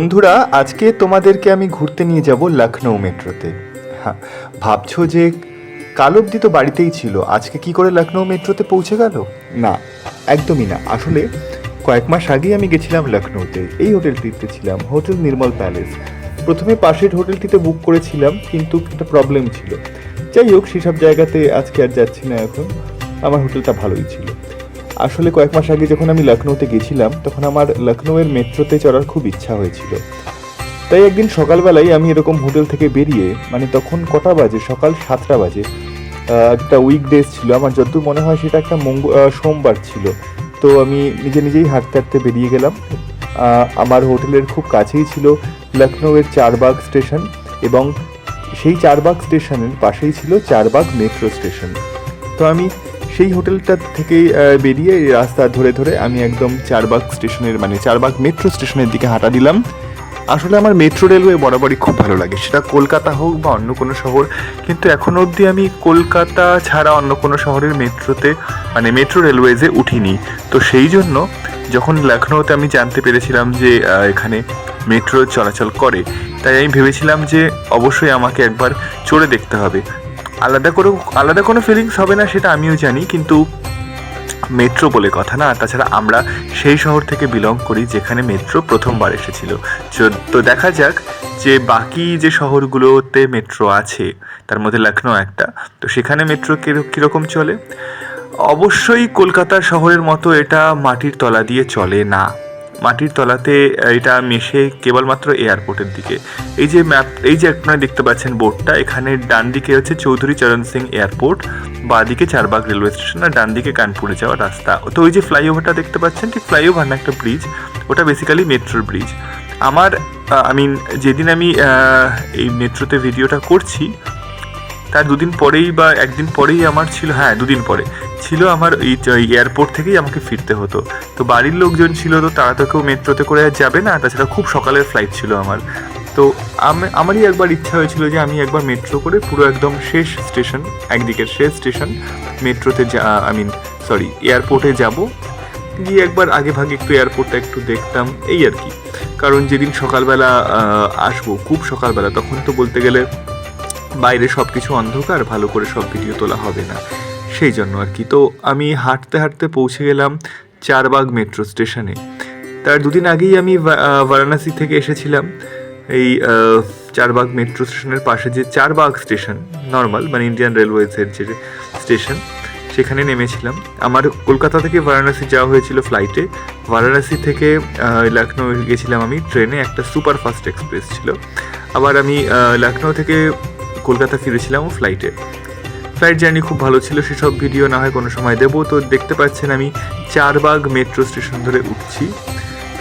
বন্ধুরা, আজকে তোমাদেরকে আমি ঘুরতে নিয়ে যাব লখনৌ মেট্রোতে। হ্যাঁ ভাবছ যে কাল অবধি তো বাড়িতেই ছিল, আজকে কি করে লখনৌ মেট্রোতে পৌঁছে গেল? না, একদমই না। আসলে কয়েক মাস আগেই আমি গেছিলাম লখনৌতে এই হোটেলটিতে ছিলাম, হোটেল নির্মল প্যালেস। প্রথমে পাশের হোটেলটিতে বুক করেছিলাম, কিন্তু একটা প্রবলেম ছিল। যাই হোক, সেসব জায়গাতে আজকে আর যাচ্ছি না এখন, আমার হোটেলটা ভালোই ছিল। আসলে কয়েক মাস আগে যখন আমি লখনৌতে গেছিলাম, তখন আমার লখনৌয়ের মেট্রোতে চড়ার খুব ইচ্ছা হয়েছিল। তাই একদিন সকালবেলায় আমি এরকম হোটেল থেকে বেরিয়ে মানে তখন কটা বাজে? সকাল সাতটা বাজে। একটা উইকডেজ ছিল। আমার যতদূর মনে হয় সেটা একটা মঙ্গ সোমবার ছিল। তো আমি নিজে নিজেই হাঁটতে হাঁটতে বেরিয়ে গেলাম। আমার হোটেলের খুব কাছেই ছিল লখনৌয়ের চারবাগ স্টেশন এবং সেই চারবাগ স্টেশনের পাশেই ছিল চারবাগ মেট্রো স্টেশন। তো আমি সেই হোটেলটা থেকে বেরিয়ে রাস্তা ধরে ধরে আমি একদম চারবাগ স্টেশনের মানে চারবাগ মেট্রো স্টেশনের দিকে হাঁটা দিলাম। আসলে আমার মেট্রো রেলওয়ে বরাবরই খুব ভালো লাগে। সেটা কলকাতা হোক বা অন্য কোনো শহর, কিন্তু এখনও অবধি আমি কলকাতা ছাড়া অন্য কোনো শহরের মেট্রোতে মানে মেট্রো রেলওয়েজে উঠিনি। তো সেই জন্য যখন লখনৌতে আমি জানতে পেরেছিলাম যে এখানে মেট্রো চলাচল করে, তাই আমি ভেবেছিলাম যে, অবশ্যই আমাকে একবার চড়ে দেখতে হবে। আলাদা করে আলাদা কোনো ফিলিংস হবে না, সেটা আমিও জানি, কিন্তু মেট্রো বলে কথা না। তাছাড়া আমরা সেই শহর থেকে বিলং করি যেখানে মেট্রো প্রথমবার এসেছিল। তো দেখা যাক যে বাকি যে শহরগুলোতে মেট্রো আছে, তার মধ্যে লখনৌ একটা, তো সেখানে মেট্রো কির- কীরকম চলে? অবশ্যই কলকাতা শহরের মতো এটা মাটির তলা দিয়ে চলে না। মাটির তলাতে এটা মেশে কেবলমাত্র এয়ারপোর্টের দিকে। এই যে ম্যাপ এই যে আপনারা দেখতে পাচ্ছেন বোর্ডটা এখানে ডান দিকে হচ্ছে চৌধুরী চরণ সিং এয়ারপোর্ট বাঁ দিকে চারবাগ রেলওয়ে স্টেশন আর ডান দিকে কানপুরে যাওয়ার রাস্তা। তো ওই যে ফ্লাইওভারটা দেখতে পাচ্ছেন, ঠিক ফ্লাইওভার না একটা ব্রিজ ওটা বেসিক্যালি মেট্রোর ব্রিজ আমার আই মিন যেদিন আমি এই মেট্রোতে ভিডিওটা করছি তার দুদিন পরেই বা একদিন পরেই আমার ছিল হ্যাঁ দুদিন পরে। ছিল আমার এই এয়ারপোর্ট থেকেই আমাকে ফিরতে হতো। তো বাড়ির লোকজন ছিল, তো তারা তো কেউ মেট্রোতে করে আর যাবে না। তাছাড়া খুব সকালের ফ্লাইট ছিল আমার। তো আমি, আমারই একবার ইচ্ছা হয়েছিল যে আমি একবার মেট্রো করে পুরো একদম শেষ স্টেশন, একদিকের শেষ স্টেশন, মেট্রোতে যা আই মিন সরি এয়ারপোর্টে যাব। গিয়ে একবার আগে ভাগে একটু এয়ারপোর্টটা একটু দেখতাম, এই আর কি। কারণ যেদিন সকালবেলা আসব, খুব সকালবেলা, তখন তো বলতে গেলে বাইরে সব কিছু অন্ধকার, ভালো করে সব ভিডিও তোলা হবে না। সেই জন্য আর কি। তো আমি হাঁটতে হাঁটতে পৌঁছে গেলাম চারবাগ মেট্রো স্টেশনে। তার দুদিন আগেই আমি বারাণসী থেকে এসেছিলাম। এই চারবাগ মেট্রো স্টেশনের পাশে যে চারবাগ স্টেশন, নর্মাল মানে ইন্ডিয়ান রেলওয়েজের যে স্টেশন, সেখানে নেমেছিলাম। আমার কলকাতা থেকে বারাণসী যাওয়া হয়েছিল ফ্লাইটে বারাণসী থেকে লখনৌ গেছিলাম আমি ট্রেনে, একটা সুপার ফাস্ট এক্সপ্রেস ছিল। আবার আমি লখনৌ থেকে কলকাতা ফিরেছিলাম ফ্লাইটে ফ্লাইট জার্নি খুব ভালো ছিল, সেসব ভিডিও না হয় কোনো সময় দেবো। তো দেখতে পাচ্ছেন আমি চারবাগ মেট্রো স্টেশন ধরে উঠছি।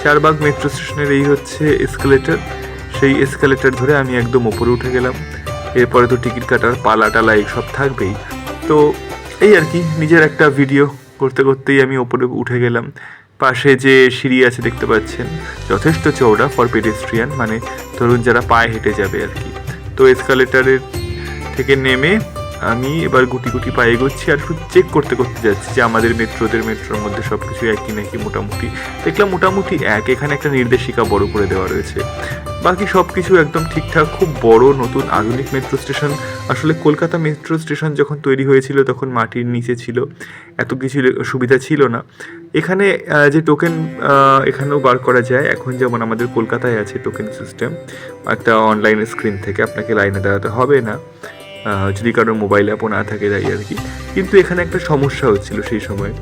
চারবাগ মেট্রো স্টেশনের এই হচ্ছে এসকালেটার সেই এসকালেটার ধরে আমি একদম ওপরে উঠে গেলাম। এরপরে তো টিকিট কাটার পালা টালা এইসব থাকবেই। তো এই আর কি, নিজের একটা ভিডিও করতে করতেই আমি ওপরে উঠে গেলাম। পাশে যে সিঁড়ি আছে দেখতে পাচ্ছেন, যথেষ্ট চওড়া ফর পেডেস্ট্রিয়ান মানে ধরুন যারা পায়ে হেঁটে যাবে আর কি। তো এসকালেটারের থেকে নেমে আমি এবার গুটি গুটি পায়ে এগোচ্ছি আর শুধু চেক করতে করতে যাচ্ছি যে আমাদের মেট্রোদের মেট্রোর মধ্যে সব কিছু একই নাকি মোটামুটি। দেখলাম মোটামুটি এক, এখানে একটা নির্দেশিকা বড় করে দেওয়া রয়েছে। বাকি সব কিছু একদম ঠিকঠাক, খুব বড় নতুন আধুনিক মেট্রো স্টেশন। আসলে কলকাতা মেট্রো স্টেশন যখন তৈরি হয়েছিল তখন মাটির নিচে ছিল, এত কিছু সুবিধা ছিল না। এখানে যে টোকেন এখানেও বার করা যায়। এখন যেমন আমাদের কলকাতায় আছে টোকেন সিস্টেম একটা অনলাইন স্ক্রিন থেকে আপনাকে লাইনে দাঁড়াতে হবে না। যদি কারোর মোবাইল অ্যাপও না থাকে তাই আর কি। কিন্তু এখানে একটা সমস্যা হচ্ছিল সেই সময়।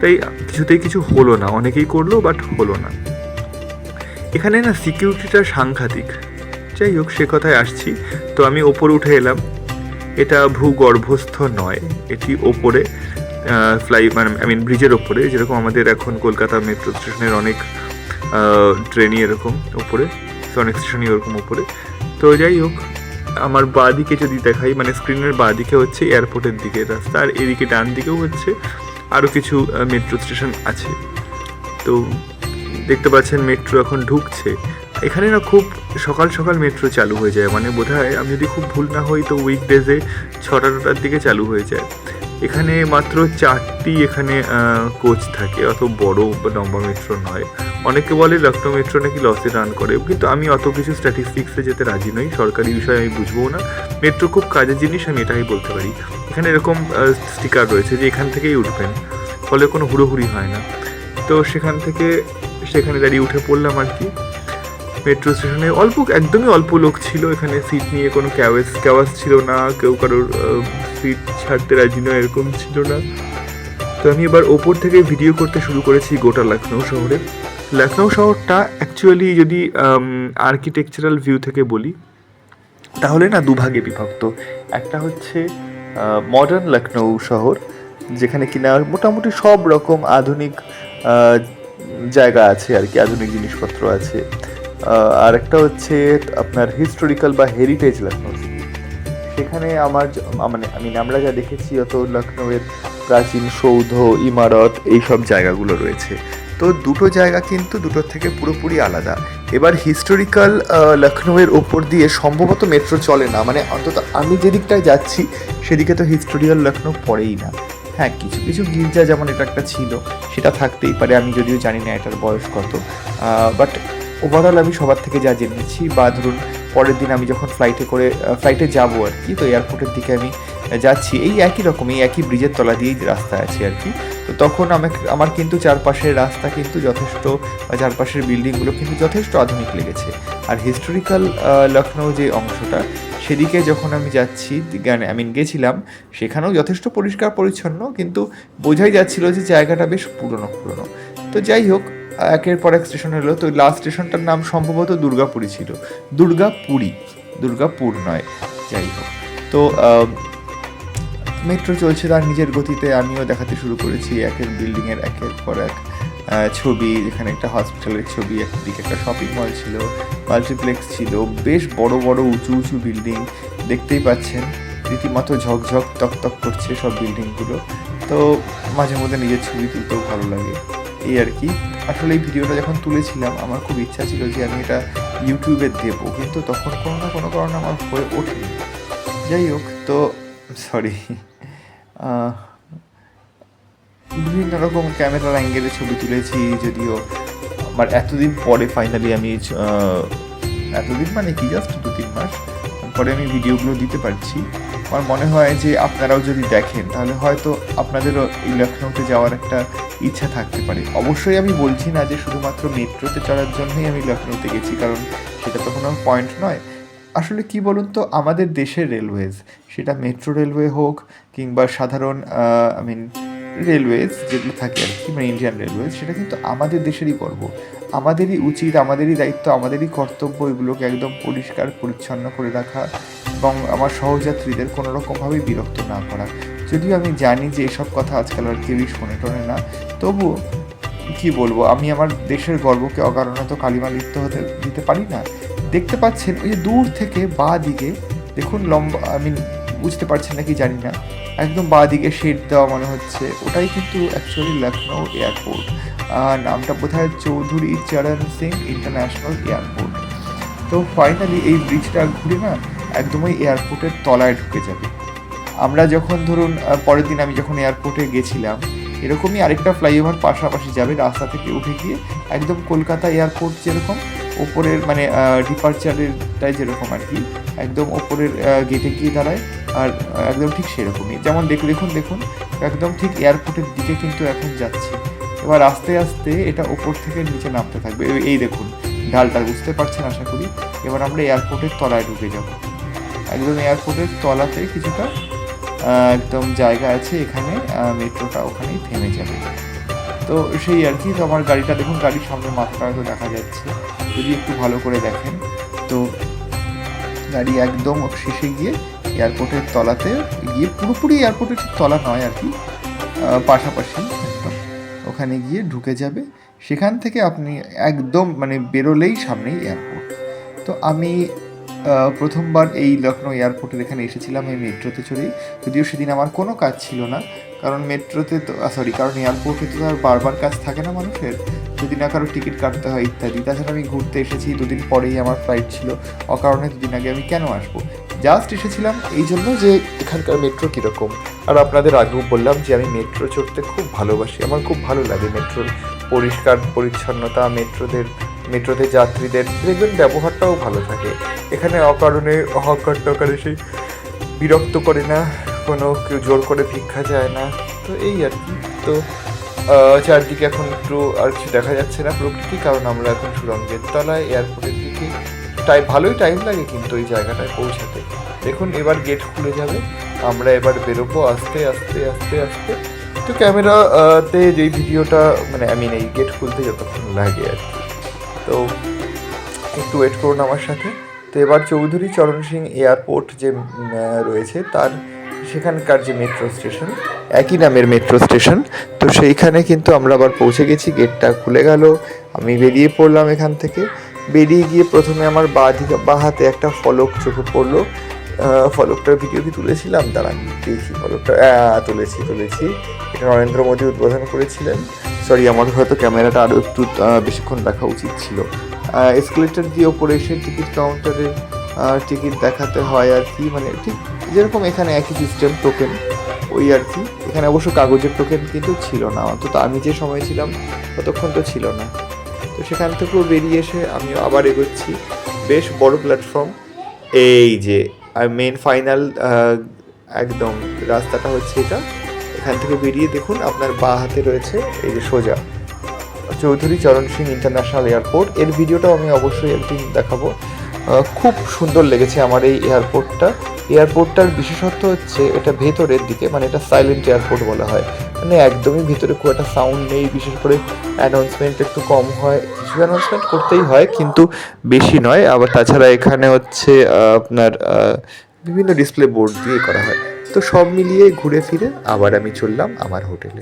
তাই কিছুতেই কিছু হলো না। অনেকেই করল বাট হলো না। এখানে না সিকিউরিটিটা সাংঘাতিক। যাই হোক, সে কথায় আসছি। তো আমি ওপরে উঠে এলাম। এটা ভূগর্ভস্থ নয়। এটি ওপরে ফ্লাই মানে আই মিন ব্রিজের ওপরে। যেরকম আমাদের এখন কলকাতা মেট্রো স্টেশনের অনেক ট্রেনই এরকম ওপরে। অনেক স্টেশনই ওরকম ওপরে। তো যাই হোক আমার বাঁ দিকে যদি দেখাই মানে স্ক্রিনের বাঁ দিকে হচ্ছে এয়ারপোর্টের দিকে রাস্তা, আর এদিকে ডান দিকেও হচ্ছে আরও কিছু মেট্রো স্টেশন আছে। তো দেখতে পাচ্ছেন মেট্রো এখন ঢুকছে। এখানে না খুব সকাল সকাল মেট্রো চালু হয়ে যায়। মানে বোধ হয় আমি যদি খুব ভুল না হই, তো উইকডেজে ছটা টটার দিকে চালু হয়ে যায়। এখানে মাত্র চারটি এখানে কোচ থাকে, অত বড় লম্বা মেট্রো নয়। অনেকে বলে লখনৌ মেট্রো নাকি লসে রান করে, কিন্তু আমি অত কিছু স্ট্যাটিস্টিক্সে যেতে রাজি নই, সরকারি বিষয়ে আমি বুঝব না। মেট্রো খুব কাজের জিনিস, আমি এটাই বলতে পারি। এখানে এরকম স্টিকার রয়েছে যে এখান থেকেই উঠবেন, ফলে কোনো হুড়োহুড়ি হয় না। তো সেখান থেকে, সেখানে দাঁড়িয়ে উঠে পড়লাম আর কি। মেট্রো স্টেশনে অল্প, একদমই অল্প লোক ছিল, এখানে সিট নিয়ে কোনো ক্যাওয়াস ক্যাওয়াস ছিল না, কেউ কারোর সিট ছাড়তে রাজি নয়, এরকম ছিল না। তো আমি এবার ওপর থেকে ভিডিও করতে শুরু করেছি গোটা লখনৌ শহরে। লখনৌ শহরটা অ্যাকচুয়ালি যদি আর্কিটেকচারাল ভিউ থেকে বলি, তাহলে না দুভাগে বিভক্ত। একটা হচ্ছে মডার্ন লখনৌ শহর, যেখানে কিনা মোটামুটি সব রকম আধুনিক জায়গা আছে আর কি, আধুনিক জিনিসপত্র আছে। আর একটা হচ্ছে আপনার হিস্টোরিক্যাল বা হেরিটেজ লখনৌ সেখানে আমার মানে আমি আমরা যা দেখেছি, অত লখনৌয়ের প্রাচীন সৌধ, ইমারত, এইসব জায়গাগুলো রয়েছে। তো দুটো জায়গা কিন্তু দুটোর থেকে পুরোপুরি আলাদা। এবার হিস্টোরিক্যাল লখনৌয়ের ওপর দিয়ে সম্ভবত মেট্রো চলে না মানে অন্তত আমি যেদিকটায় যাচ্ছি, সেদিকে তো হিস্টোরিক্যাল লখনৌ পড়েই না। হ্যাঁ কিছু কিছু গির্জা যেমন এটা একটা ছিল, সেটা থাকতেই পারে, আমি যদিও জানি না এটার বয়স কত। বাট ওভারঅল আমি সবার থেকে যা জেনেছি, বা ধরুন পরের দিন আমি যখন ফ্লাইটে করে ফ্লাইটে যাব আর কি, তো এয়ারপোর্টের দিকে আমি যাচ্ছি, এই একই রকম এই একই ব্রিজের তলা দিয়েই রাস্তা আছে আর কি। তো তখন আমাকে, আমার কিন্তু চারপাশের রাস্তা কিন্তু যথেষ্ট চারপাশের বিল্ডিংগুলো কিন্তু যথেষ্ট আধুনিক লেগেছে। আর হিস্টোরিক্যাল লখনৌ যে অংশটা, সেদিকে যখন আমি যাচ্ছি আই মিন গেছিলাম, সেখানেও যথেষ্ট পরিষ্কার পরিচ্ছন্ন, কিন্তু বোঝাই যাচ্ছিল যে জায়গাটা বেশ পুরনো পুরনো। তো যাই হোক, একের পর এক স্টেশন হলো তো লাস্ট স্টেশনটার নাম সম্ভবত দুর্গাপুরী ছিল। দুর্গাপুরী, দুর্গাপুর নয়, যাই হোক। তো মেট্রো চলছে তার নিজের গতিতে, আমিও দেখাতে শুরু করেছি একের বিল্ডিংয়ের একের পর এক ছবি, যেখানে একটা হসপিটালের ছবি, একদিকে একটা শপিং মল ছিল মাল্টিপ্লেক্স ছিল, বেশ বড় বড়, উঁচু উঁচু বিল্ডিং দেখতেই পাচ্ছেন। রীতিমতো ঝকঝক তকতক করছে সব বিল্ডিংগুলো তো মাঝে মধ্যে নিজের ছবি তুলতেও ভালো লাগে। এই আর কি। আসলে এই ভিডিওটা যখন তুলেছিলাম, আমার খুব ইচ্ছা ছিল যে আমি এটা ইউটিউবে দেবো, কিন্তু তখন কোনো না কোনো কারণে আমার হয়ে ওঠেনি। যাই হোক, তো সরি বিভিন্ন রকম ক্যামেরার অ্যাঙ্গেলে ছবি তুলেছি, যদিও আমার এতদিন পরে ফাইনালি আমি এতদিন মানে কি জাস্ট দু তিন মাস পরে আমি ভিডিওগুলো দিতে পারছি। আমার মনে হয় যে আপনারাও যদি দেখেন, তাহলে হয়তো আপনাদেরও এই লখনৌতে যাওয়ার একটা ইচ্ছা থাকতে পারে। অবশ্যই আমি বলছি না যে শুধুমাত্র মেট্রোতে চড়ার জন্যই আমি লখনৌতে গেছি, কারণ সেটা তো কোনো পয়েন্ট নয়। আসলে কি বলুন তো আমাদের দেশের রেলওয়েজ সেটা মেট্রো রেলওয়ে হোক কিংবা সাধারণ আই মিন রেলওয়েজ যেগুলো থাকে আর কি মানে ইন্ডিয়ান রেলওয়েজ সেটা কিন্তু আমাদের দেশেরই গর্ব। আমাদেরই উচিত, আমাদেরই দায়িত্ব, আমাদেরই কর্তব্য এগুলোকে একদম পরিষ্কার, পরিচ্ছন্ন করে রাখা এবং আমার সহযাত্রীদের কোনো রকমভাবেই বিরক্ত না করা। যদিও আমি জানি যে এসব কথা আজকাল আর কেউই শোনে টোনে না তবুও কি বলব, আমি আমার দেশের গর্বকে অকারণে তো কালিমা লিপ্ত হতে, দিতে পারি না। দেখতে পাচ্ছেন ওই যে দূর থেকে বা দিকে, দেখুন লম্বা আমি বুঝতে পারছেন নাকি জানি না, একদম বা দিকে শেড দেওয়া মনে হচ্ছে। ওটাই কিন্তু অ্যাকচুয়ালি লখনৌ এয়ারপোর্ট নামটা বোধহয় চৌধুরী চরণ সিং ইন্টারন্যাশনাল এয়ারপোর্ট তো ফাইনালি এই ব্রিজটা ঘুরে না একদম ওই এয়ারপোর্টের তলায় ঢুকে যাবে। আমরা যখন ধরুন পরের দিন আমি যখন এয়ারপোর্টে গেছিলাম, এরকমই আরেকটা ফ্লাইওভার পাশাপাশি যাবে রাস্তা থেকে উঠে গিয়ে, একদম কলকাতা এয়ারপোর্ট যেরকম ওপরের মানে ডিপার্চারেরটাই যেরকম আর কি, একদম ওপরের গেটে গিয়ে দাঁড়ায় আর একদম ঠিক সেরকমই। যেমন দেখ, দেখুন দেখুন, একদম ঠিক এয়ারপোর্টের দিকে কিন্তু এখন যাচ্ছে। এবার আস্তে আস্তে এটা ওপর থেকে নিচে নামতে থাকবে। এই- এই দেখুন, ঢালটা বুঝতে পারছেন আশা করি? এবার আমরা এয়ারপোর্টের তলায় ঢুকে যাব। একদম এয়ারপোর্টের তলাতে কিছুটা একদম জায়গা আছে এখানে মেট্রোটা ওখানেই থেমে যাবে। তো সেই আর কি, তো আমার গাড়িটা দেখুন, গাড়ির সামনে মাথাটা হয়তো দেখা যাচ্ছে। যদি একটু ভালো করে দেখেন, তো গাড়ি একদম শেষে গিয়ে এয়ারপোর্টের তলাতে গিয়ে পুরোপুরি এয়ারপোর্টের তলা নয় আর কি পাশাপাশি। ওখানে গিয়ে ঢুকে যাবে। সেখান থেকে আপনি একদম মানে বেরোলেই সামনেই এয়ারপোর্ট তো আমি প্রথমবার এই লখনৌ এয়ারপোর্টের এখানে এসেছিলাম এই মেট্রোতে চড়েই যদিও সেদিন আমার কোনো কাজ ছিল না, কারণ মেট্রোতে তো সরি কারণ এয়ারপোর্টে তো আর বারবার কাজ থাকে না মানুষের। যদি না কারও টিকিট কাটতে হয় ইত্যাদি। তাছাড়া আমি ঘুরতে এসেছি, দুদিন পরেই আমার ফ্লাইট ছিল। অকারণে দুদিন আগে আমি কেন আসব? জাস্ট এসেছিলাম এই জন্য যে এখানকার মেট্রো কীরকম। আর আপনাদের আগেও বললাম যে আমি মেট্রো চড়তে খুব ভালোবাসি। আমার খুব ভালো লাগে মেট্রোর পরিষ্কার, পরিচ্ছন্নতা, মেট্রোদের মেট্রোতে যাত্রীদের দেখবেন ব্যবহারটাও ভালো থাকে। এখানে অকারণে অহংকার টকারে এসে বিরক্ত করে না কোনো কেউ জোর করে ভিক্ষা যায় না। তো এই আর কি। তো চারদিকে এখন একটু আর কিছু দেখা যাচ্ছে না প্রকৃতি কারণ আমরা এখন সুরঙ্গের তলায় এয়ারপোর্টের দিকে। টাইম ভালোই টাইম লাগে কিন্তু ওই জায়গাটায় পৌঁছাতে। দেখুন এবার গেট খুলে যাবে। আমরা এবার বেরোবো আস্তে আস্তে আস্তে আস্তে। তো ক্যামেরা আহ, তে যেই ভিডিওটা মানে আমি এই গেট খুলতে যতক্ষণ লাগে আর কি। তো একটু ওয়েট করুন আমার সাথে। তো এবার চৌধুরী চরণ সিং এয়ারপোর্ট যে রয়েছে, তার সেখানকার যে মেট্রো স্টেশন একই নামের মেট্রো স্টেশন তো সেইখানে কিন্তু আমরা আবার পৌঁছে গেছি গেটটা খুলে গেল, আমি বেরিয়ে পড়লাম এখান থেকে। বেরিয়ে গিয়ে প্রথমে আমার বা দিকে, বা হাতে একটা ফলক চোখে পড়ল। ফলকটার ভিডিও কি তুলেছিলাম? দাঁড়ান দেখি ফলকটা? তুলেছি তুলেছি। এটা নরেন্দ্র মোদী উদ্বোধন করেছিলেন। সরি আমার হয়তো ক্যামেরাটা আরও একটু বেশিক্ষণ রাখা উচিত ছিল। এসকেলেটার দিয়ে ওপরে এসে টিকিট কাউন্টারে টিকিট দেখাতে হয় আর কি। মানে ঠিক যেরকম এখানে একই সিস্টেম টোকেন ওই আর কি। এখানে অবশ্য কাগজের টোকেন কিন্তু ছিল না। অন্তত আমি যে সময় ছিলাম, ততক্ষণ তো ছিল না। তো সেখান থেকেও বেরিয়ে এসে আমিও আবার এগোচ্ছি। বেশ বড় প্ল্যাটফর্ম এই যে আর মেন ফাইনাল একদম রাস্তাটা হচ্ছে এটা। এখান থেকে বেরিয়ে দেখুন, আপনার বা হাতে রয়েছে এই যে সোজা চৌধুরী চরণ সিং ইন্টারন্যাশনাল এয়ারপোর্ট। এর ভিডিওটাও আমি অবশ্যই একদিন দেখাবো। খুব সুন্দর লেগেছে আমার এই এয়ারপোর্টটা। এয়ারপোর্টটার বিশেষত্ব হচ্ছে এটা ভেতরের দিকে মানে এটা সাইলেন্ট এয়ারপোর্ট বলা হয়। মানে একদমই ভেতরে খুব একটা সাউন্ড নেই, বিশেষ করে অ্যানাউন্সমেন্ট একটু কম হয়। কিছু অ্যানাউন্সমেন্ট করতেই হয়, কিন্তু বেশি নয়। আবার তাছাড়া এখানে হচ্ছে আপনার বিভিন্ন ডিসপ্লে বোর্ড দিয়ে করা হয়। তো সব মিলিয়ে ঘুরে ফিরে আবার আমি চললাম আমার হোটেলে।